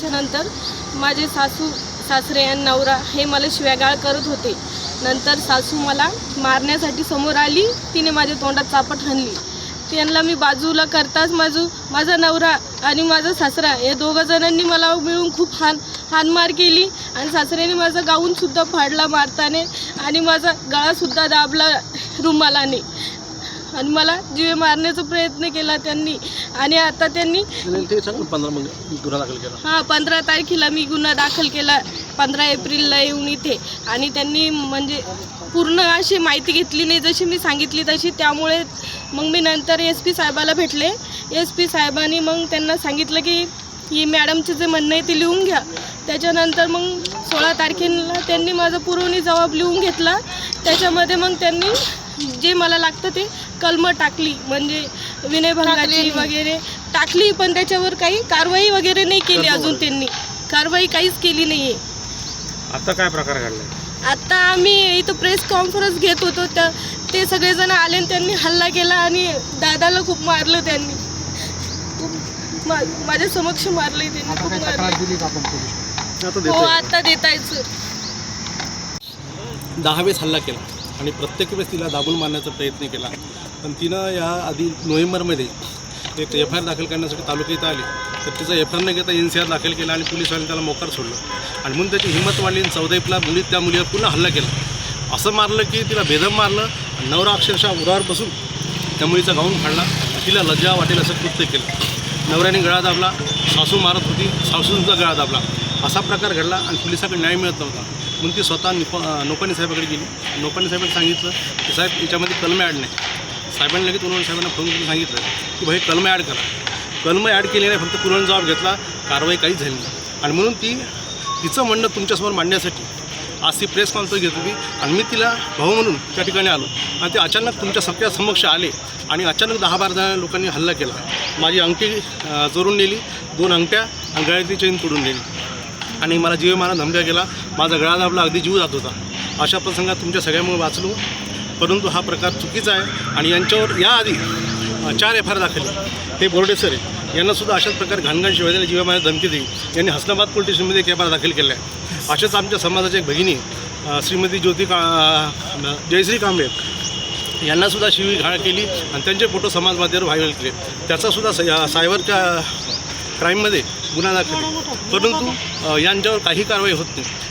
त्याच्यानंतर माझे सासू सासरे आणि नवरा हे मला शिव्यागाळ करत होते. नंतर सासू मला मारण्यासाठी समोर आली तिने माझ्या तोंडात चापट हणली. त्यांना मी बाजूला करताच माझू माझा नवरा आणि माझा सासरा या दोघं जणांनी मला मिळून खूप हान हानमार केली आणि सासऱ्याने माझा गाऊनसुद्धा फाडला मारताने आणि माझा गळासुद्धा दाबला रुमालाने. आणि मला जीवे मारण्याचा प्रयत्न केला त्यांनी. आणि आता त्यांनी आणि ते सांग ना पंधरा मग गुन्हा दाखल केला. हां पंधरा तारखेला मी गुन्हा दाखल केला. पंधरा एप्रिलला येऊन इथे. आणि त्यांनी म्हणजे पूर्ण अशी माहिती घेतली नाही. जशी मी सांगितली तशी. त्यामुळे मग मी नंतर एस पी साहेबाला भेटले. एस पी साहेबांनी मग त्यांना सांगितलं की ही मॅडमचं जे म्हणणं आहे ते लिहून घ्या. त्याच्यानंतर मग सोळा तारखेला त्यांनी माझा पुरवणी जबाब लिहून घेतला. त्याच्यामध्ये मग त्यांनी जे मला लागतं ते कलमं टाकली. म्हणजे विनयभंगाची वगैरे टाकली पण त्याच्यावर काही कारवाई वगैरे नाही केली अजून त्यांनी. कारवाई काहीच केली नाही आता काय प्रकार घडलाय? आत्ता आम्ही इथं प्रेस कॉन्फरन्स घेत होतो त्या ते सगळेजण आले आणि त्यांनी हल्ला केला आणि दादाला खूप मारलं त्यांनी. खूप मा- माझ्या समक्ष मारलंय त्यांनी. खूप मारलंय. आता हो आता देतायचं दहा वेळेस हल्ला केला. आणि प्रत्येक वेळेस तिला दाबून मारण्याचा प्रयत्न केला. पण तिनं या आधी नोव्हेंबरमध्ये एक एफ आय आर दाखल करण्यासाठी तालुका इथं आली. तर तिचा एफ आय आर न घेता एन सी आर दाखल केला आणि पोलिसांनी त्याला मोकार सोडलं. आणि म्हणून त्याची हिंमत वाढली आणि चौदा एप्रिलला मुलीत त्या मुलीवर पुन्हा हल्ला केला. असं मारलं की तिला भेदम मारलं नवरा अक्षरशः उरावर बसून त्या मुलीचा गाऊन फाडला. तिला लज्जा वाटेल असं कृत्य केलं. नवऱ्याने गळा दाबला. सासू मारत होती. सासूंचा गळा दाबला. असा प्रकार घडला आणि पोलिसाकडे न्याय मिळत नव्हता. म्हणून ती स्वतः निप नोपानी साहेबाकडे गेली. नोपानी साहेबांनी सांगितलं की साहेब याच्यामध्ये कलमे ॲड नाही. साहेबांनी लगेच उन्हाळी साहेबांना फोन करून सांगितलं की भाई कलमे ॲड करा. कलमे ॲड केले नाही फक्त पुरवण जबाब घेतला कारवाई काहीच झाली नाही. आणि म्हणून ती तिचं म्हणणं तुमच्यासमोर मांडण्यासाठी आज ती प्रेस कॉन्फरन्स घेत होती आणि मी तिला भाऊ म्हणून त्या ठिकाणी आलो. आणि ते अचानक तुमच्या सगळ्या समक्ष आले आणि अचानक दहा बारा जण लोकांनी हल्ला केला. माझी अंगठी जोरून चोरून नेली दोन अंगठ्या आणि गळ्यातली चेन तोडून नेली. आणि मला जीव मारा धमक्या केला. माझा गळा दाबला अगदी जीव जात होता. अशा प्रसंगात तुमच्या सगळ्यामुळे वाचलो. परंतु हा प्रकार चुकीचा आहे आणि यांच्यावर याआधी चार एफ आय आर दाखल हे बोर्डे सर आहे यांनासुद्धा अशाच प्रकारे घाणघाण शिवाय जीवा मला धमकी देईल यांनी हसनाबाद पोलीस स्टेशनमध्ये एक एफ आर दाखल केला आहे. अशाच आमच्या समाजाच्या एक भगिनी श्रीमती ज्योती का जयश्री कांबळे यांनासुद्धा शिवी घाळ केली आणि त्यांचे फोटो समाज माध्यमावर व्हायरल केले. त्याचासुद्धा स- या सायबरच्या क्राईममध्ये गुन्हा दाखल आहे. परंतु यांच्यावर काही कारवाई होत नाही